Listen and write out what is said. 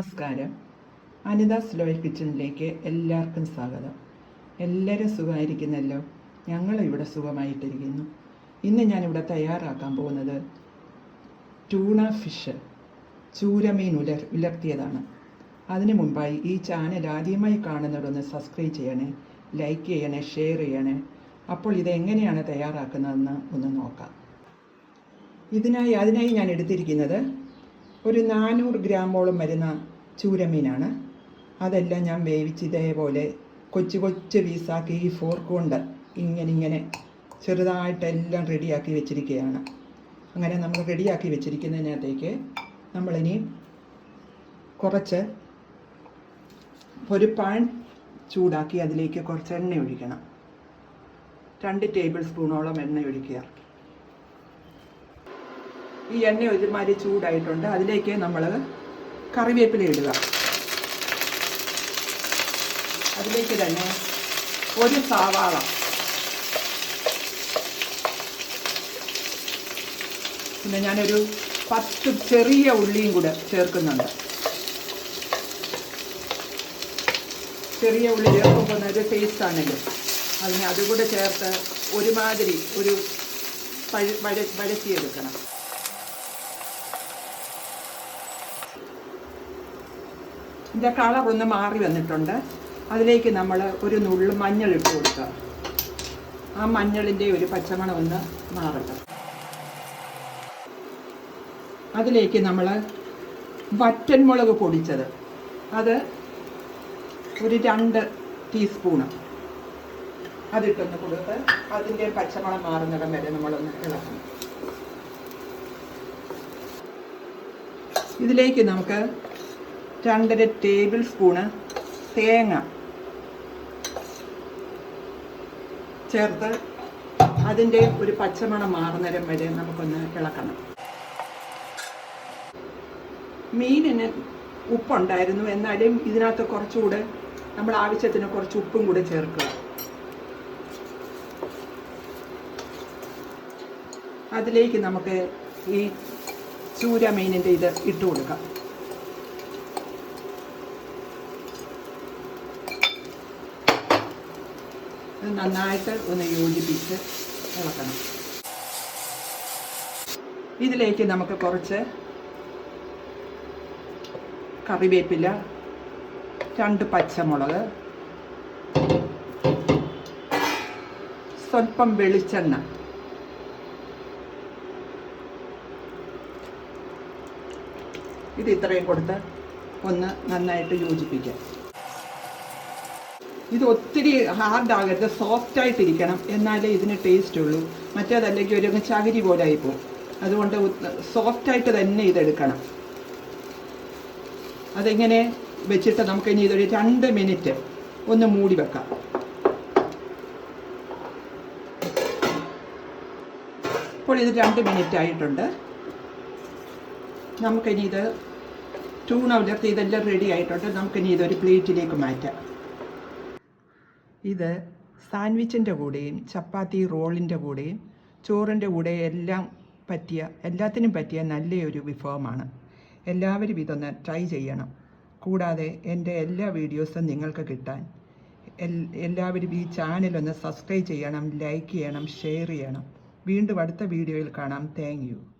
നമസ്കാരം. അനിതാസ് ലോയൽ കിച്ചണിലേക്ക് എല്ലാവർക്കും സ്വാഗതം. എല്ലാവരും സുഖമായിരിക്കുന്നല്ലോ? ഞങ്ങളിവിടെ സുഖമായിട്ടിരിക്കുന്നു. ഇന്ന് ഞാനിവിടെ തയ്യാറാക്കാൻ പോകുന്നത് ട്യൂണ ഫിഷ് ചൂരമീൻ ഉലർ ഉലർത്തിയതാണ്. അതിനു മുമ്പായി ഈ ചാനൽ ആദ്യമായി കാണുന്നവരൊന്ന് സബ്സ്ക്രൈബ് ചെയ്യണേ ലൈക്ക് ചെയ്യണേ ഷെയർ ചെയ്യണേ. അപ്പോൾ ഇത് എങ്ങനെയാണ് തയ്യാറാക്കുന്നതെന്ന് ഒന്ന് നോക്കാം. ഇതിനായി അതിനായി ഞാൻ എടുത്തിരിക്കുന്നത് ഒരു നാനൂറ് ഗ്രാമോളം വരുന്ന ചൂരമീനാണ്. അതെല്ലാം ഞാൻ വേവിച്ച് ഇതേപോലെ കൊച്ചു കൊച്ചു പീസാക്കി ഈ ഫോർക്ക് കൊണ്ട് ഇങ്ങനെ ഇങ്ങനെ ചെറുതായിട്ടെല്ലാം റെഡിയാക്കി വെച്ചിരിക്കുകയാണ്. അങ്ങനെ നമ്മൾ റെഡിയാക്കി വെച്ചിരിക്കുന്നതിനകത്തേക്ക് നമ്മളിനി കുറച്ച് ഒരു പാൻ ചൂടാക്കി അതിലേക്ക് കുറച്ച് എണ്ണ ഒഴിക്കണം. രണ്ട് ടേബിൾ സ്പൂണോളം എണ്ണ ഒഴിക്കുക. ഈ എണ്ണ ഒരുമാതിരി ചൂടായിട്ടുണ്ട്. അതിലേക്ക് നമ്മൾ കറിവേപ്പില ഇടുക. അതിലേക്ക് തന്നെ ഒരു സവാള. പിന്നെ ഞാനൊരു പത്ത് ചെറിയ ഉള്ളിയും കൂടെ ചേർക്കുന്നുണ്ട്. ചെറിയ ഉള്ളി ചേർക്കുമ്പോൾ ഒരു ടേസ്റ്റ് ആണല്ലോ. അതിന് അതുകൂടെ ചേർത്ത് ഒരുമാതിരി ഒരു പഴ വഴ വഴറ്റിയെടുക്കണം. ഇതിന്റെ കളർ ഒന്ന് മാറി വന്നിട്ടുണ്ട്. അതിലേക്ക് നമ്മൾ ഒരു നുള്ളു മഞ്ഞൾ ഇട്ട് കൊടുക്കുക. ആ മഞ്ഞളിന്റെ ഒരു പച്ചമണം ഒന്ന് മാറട്ടെ. അതിലേക്ക് നമ്മൾ വറ്റൻമുളക് പൊടിച്ചത്. അത് ഒരു രണ്ട് ടീസ്പൂണ്. അതിട്ടൊന്ന് കൊടുത്ത് അതിന്റെ പച്ചമണം മാറുന്നിടം വരെ നമ്മളൊന്ന് ഇളക്കണം. ഇതിലേക്ക് നമുക്ക് രണ്ടര ടേബിൾ സ്പൂണ് തേങ്ങ. ചേർത്ത് അതിന്റെ ഒരു പച്ചമണം മാറുന്നേരം വരെ നമുക്കൊന്ന് ഇളക്കണം. മീനിന് ഉപ്പുണ്ടായിരുന്നു. എന്നാലും ഇതിനകത്ത് കുറച്ചുകൂടെ നമ്മൾ ആവശ്യത്തിന് കുറച്ച് ഉപ്പും കൂടെ ചേർക്കുക. അതിലേക്ക് നമുക്ക് ഈ ചൂര മീനിന്റെ ഇത് ഇട്ട് കൊടുക്കാം. ഇത് നന്നായിട്ട് ഒന്ന് യോജിപ്പിച്ച് ഇളക്കണം. ഇതിലേക്ക് നമുക്ക് കുറച്ച് കറിവേപ്പില രണ്ട് പച്ചമുളക് സ്വല്പം വെളിച്ചെണ്ണ ഇത് ഇത്രയും കൊടുത്ത് ഒന്ന് നന്നായിട്ട് യോജിപ്പിക്കാം. ഇത് ഒത്തിരി ഹാർഡാകരുത് സോഫ്റ്റായിട്ടിരിക്കണം എന്നാലേ ഇതിന് ടേസ്റ്റ് ഉള്ളൂ. മറ്റേതല്ലെങ്കിൽ ഒരു ചകിരി പോലെ ആയിപ്പോവും. അതുകൊണ്ട് സോഫ്റ്റ് ആയിട്ട് തന്നെ ഇതെടുക്കണം. അതെങ്ങനെ വെച്ചിട്ട് നമുക്ക് ഇനി ഇതൊരു രണ്ട് മിനിറ്റ് ഒന്ന് മൂടി വെക്കാം. ഇപ്പോൾ ഇത് രണ്ട് മിനിറ്റ് ആയിട്ടുണ്ട്. നമുക്കിനി ഇത് ചൂണ ഉലർത്തി ഇതെല്ലാം റെഡി ആയിട്ടുണ്ട്. നമുക്കിനി ഇതൊരു പ്ലേറ്റിലേക്ക് മാറ്റാം. ഇത് സാൻഡ്വിച്ചിന്റെ കൂടെയും ചപ്പാത്തി റോളിന്റെ കൂടെയും ചോറിന്റെ കൂടെ എല്ലാം പറ്റിയ എല്ലാത്തിനും പറ്റിയ നല്ലൊരു വിഭവമാണ്. എല്ലാവരും ഇതൊന്ന് ട്രൈ ചെയ്യണം. കൂടാതെ എന്റെ എല്ലാ വീഡിയോസും നിങ്ങൾക്ക് കിട്ടാൻ. എല്ലാവരും ഈ ചാനലൊന്ന് സബ്സ്ക്രൈബ് ചെയ്യണം ലൈക്ക് ചെയ്യണം ഷെയർ ചെയ്യണം. വീണ്ടും അടുത്ത വീഡിയോയിൽ കാണാം. താങ്ക്